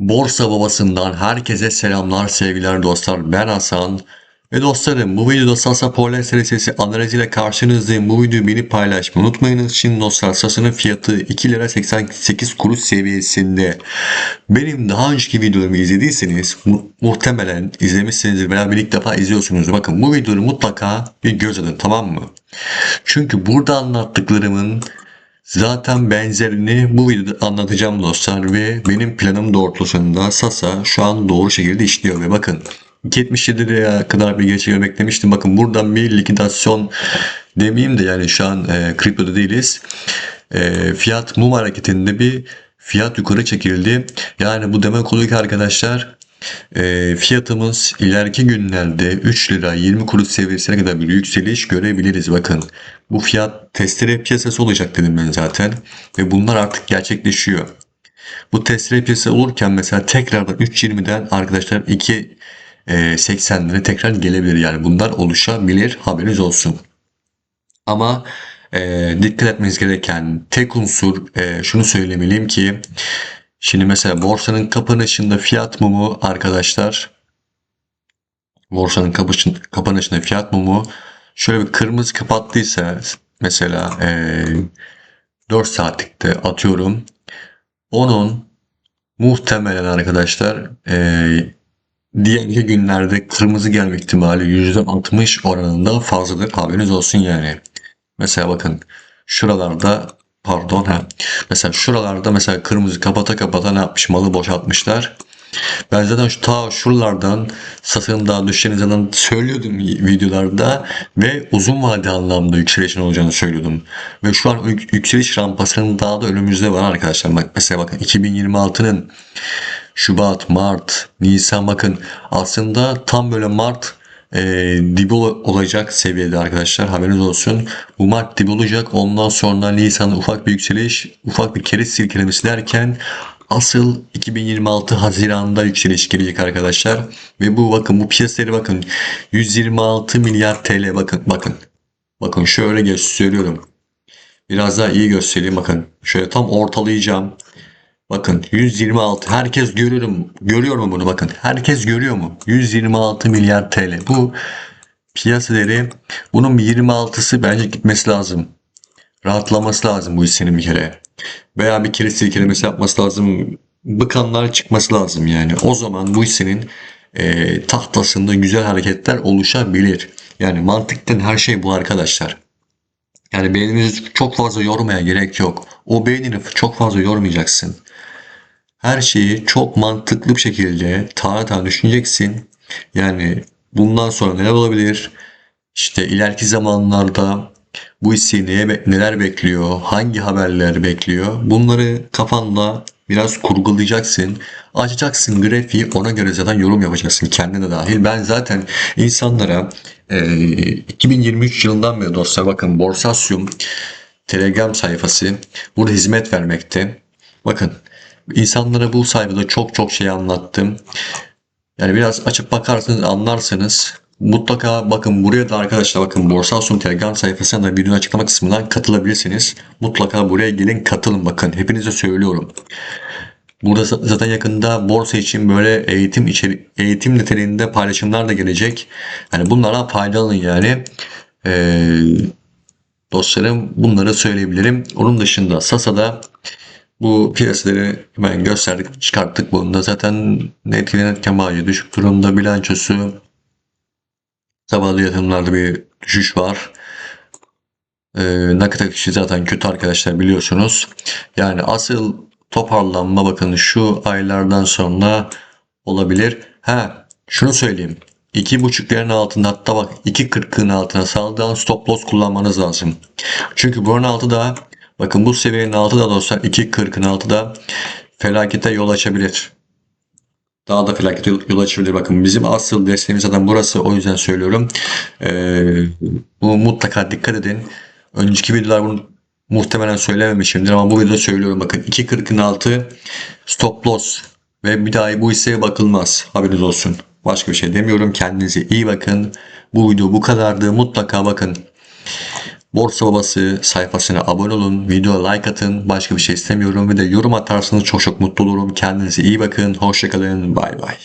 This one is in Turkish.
Borsa babasından herkese selamlar sevgiler dostlar ben Hasan ve dostlarım bu videoda Sasa Polar serisi analiziyle karşınızdayım. Bu videoyu beni paylaşmayı unutmayınız. Şimdi dostlar Sasa'nın fiyatı 2 lira 88 kuruş seviyesinde. Benim daha önceki videolarımı izlediyseniz mu- muhtemelen izlemişsinizdir veya bir ilk defa izliyorsunuz. Bakın bu videoyu mutlaka bir göz atın tamam mı? Çünkü burada anlattıklarımın Zaten benzerini bu videoda anlatacağım dostlar ve benim planım doğrultusunda Sasa şu an doğru şekilde işliyor ve bakın 2.77 liraya kadar bir geçiyor beklemiştim. Bakın buradan bir likidasyon demeyeyim de yani şu an e, kriptoda değiliz. E, fiyat mum hareketinde bir fiyat yukarı çekildi. Yani bu demek oluyor ki arkadaşlar e, fiyatımız ileriki günlerde 3 lira 20 kuruş seviyesine kadar bir yükseliş görebiliriz. Bakın bu fiyat testere piyasası olacak dedim ben zaten ve bunlar artık gerçekleşiyor. Bu testere piyasası olurken mesela tekrardan 3.20'den arkadaşlar 2.80'lere tekrar gelebilir. Yani bunlar oluşabilir haberiniz olsun. Ama e, dikkat etmeniz gereken tek unsur e, şunu söylemeliyim ki Şimdi mesela borsanın kapanışında fiyat mumu arkadaşlar borsanın kapanışında fiyat mumu şöyle bir kırmızı kapattıysa mesela eee 4 saatlikte atıyorum onun muhtemelen arkadaşlar eee diğer günlerde kırmızı gelme ihtimali %60 oranında fazladır haberiniz olsun yani. Mesela bakın şuralarda pardon ha mesela şuralarda mesela kırmızı kapata kapata ne yapmış malı boşaltmışlar. Ben zaten şu ta şuralardan satın daha düşeceğini zaten söylüyordum videolarda ve uzun vade anlamda yükselişin olacağını söylüyordum. Ve şu an yük- yükseliş rampasının daha da önümüzde var arkadaşlar. Bak mesela bakın 2026'nın Şubat, Mart, Nisan bakın aslında tam böyle Mart e, dibi ol- olacak seviyede arkadaşlar haberiniz olsun. Bu Mart dibi olacak ondan sonra Nisan'da ufak bir yükseliş ufak bir keriz silkelemesi derken asıl 2026 Haziran'da yükseliş gelecek arkadaşlar. Ve bu bakın bu piyasaları bakın 126 milyar TL bakın bakın. Bakın şöyle gösteriyorum. Biraz daha iyi göstereyim bakın. Şöyle tam ortalayacağım. Bakın 126 herkes görüyorum görüyor mu bunu? Bakın herkes görüyor mu? 126 milyar TL bu piyasa değeri bunun bir 26'sı bence gitmesi lazım. Rahatlaması lazım bu hissenin bir kere. Veya bir kere silkelemesi yapması lazım. Bıkanlar çıkması lazım yani. O zaman bu hissenin e, tahtasında güzel hareketler oluşabilir. Yani mantıktan her şey bu arkadaşlar. Yani beyninizi çok fazla yormaya gerek yok. O beynini çok fazla yormayacaksın her şeyi çok mantıklı bir şekilde tane tane düşüneceksin. Yani bundan sonra neler olabilir? İşte ileriki zamanlarda bu hisseyi neye, neler bekliyor? Hangi haberler bekliyor? Bunları kafanda biraz kurgulayacaksın. Açacaksın grafiği ona göre zaten yorum yapacaksın kendine de dahil. Ben zaten insanlara e, 2023 yılından beri dostlar bakın Borsasyum Telegram sayfası burada hizmet vermekte. Bakın insanlara bu sayfada çok çok şey anlattım. Yani biraz açıp bakarsanız anlarsınız. Mutlaka bakın buraya da arkadaşlar bakın Borsasum Telegram sayfasına da videonun açıklama kısmından katılabilirsiniz. Mutlaka buraya gelin katılın bakın. Hepinize söylüyorum. Burada za- zaten yakında borsa için böyle eğitim içeri eğitim niteliğinde paylaşımlar da gelecek. Yani bunlara faydalanın yani. Ee, dostlarım bunları söyleyebilirim. Onun dışında Sasa'da bu piyasaları hemen gösterdik, çıkarttık bunu da. Zaten etkilenirken bağlı düşük durumda bilançosu sabahlı yatırımlarda bir düşüş var. Ee, nakit akışı zaten kötü arkadaşlar biliyorsunuz. Yani asıl toparlanma bakın şu aylardan sonra olabilir. Ha şunu söyleyeyim. 2.5'lerin altında hatta bak 2.40'ın altına saldığın stop loss kullanmanız lazım. Çünkü buranın altı da bakın bu seviyenin altı da dostlar 2.40'ın altı da felakete yol açabilir. Daha da felakete yol açabilir. Bakın bizim asıl desteğimiz zaten burası. O yüzden söylüyorum. Ee, bu mutlaka dikkat edin. Önceki videolar bunu muhtemelen söylememişimdir ama bu videoda söylüyorum. Bakın 2.40'ın altı stop loss ve bir daha bu hisseye bakılmaz. Haberiniz olsun. Başka bir şey demiyorum. Kendinize iyi bakın. Bu video bu kadardı. Mutlaka bakın. Borsa Babası sayfasına abone olun, videoya like atın, başka bir şey istemiyorum ve de yorum atarsanız çok çok mutlu olurum. Kendinize iyi bakın, hoşçakalın, bay bay.